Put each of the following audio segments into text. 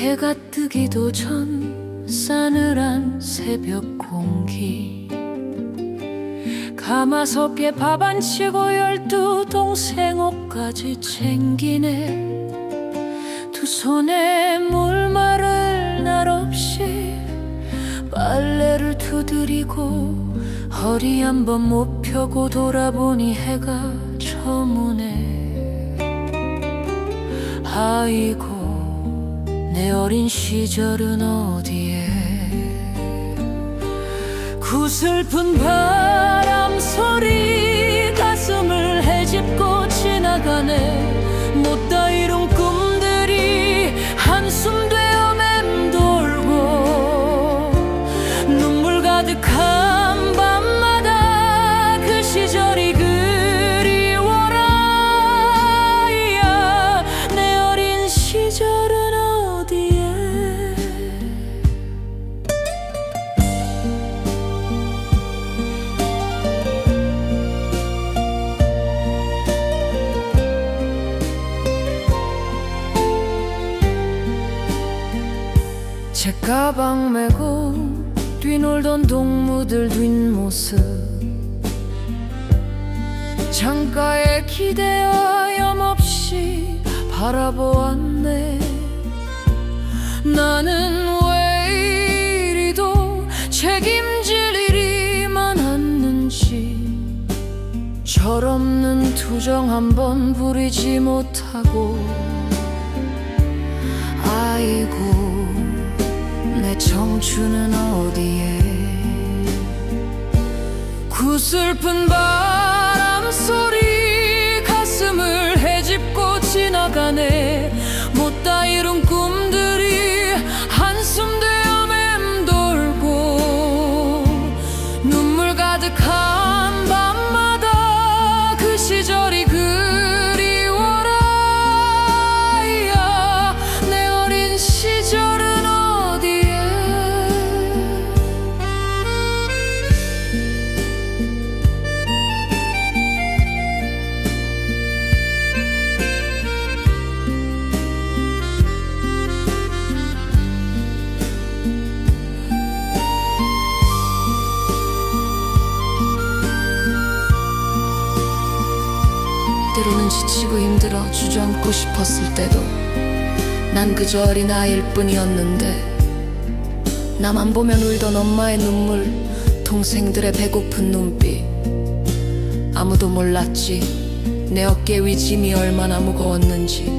해가 뜨기도 전 싸늘한 새벽 공기. 가마솥에 밥 안 치고 열두 동생 옷까지 챙기네. 두 손에 물말을 날 없이 빨래를 두드리고 허리 한번 못 펴고 돌아보니 해가 저무네. 아이고 내 어린 시절은 어디에? 구슬픈 바람 소리 제 가방 메고 뛰놀던 동무들 뒷모습. 창가에 기대어 염없이 바라보았네. 나는 왜 이리도 책임질 일이 많았는지. 철없는 투정 한번 부리지 못하고. 아이고. 내 청춘은 어디에? 구슬픈 바 지치고 힘들어 주저앉고 싶었을 때도 난 그저 어린아이일 뿐이었는데 나만 보면 울던 엄마의 눈물 동생들의 배고픈 눈빛. 아무도 몰랐지 내 어깨 위 짐이 얼마나 무거웠는지.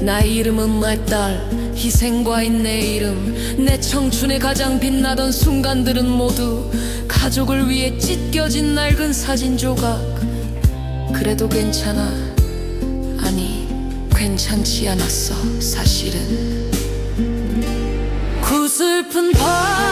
나의 이름은 맏딸 희생과 인내의 이름. 내 청춘의 가장 빛나던 순간들은 모두 가족을 위해 찢겨진 낡은 사진 조각 그래도 괜찮아. 아니 괜찮지 않았어 사실은. 구슬픈 바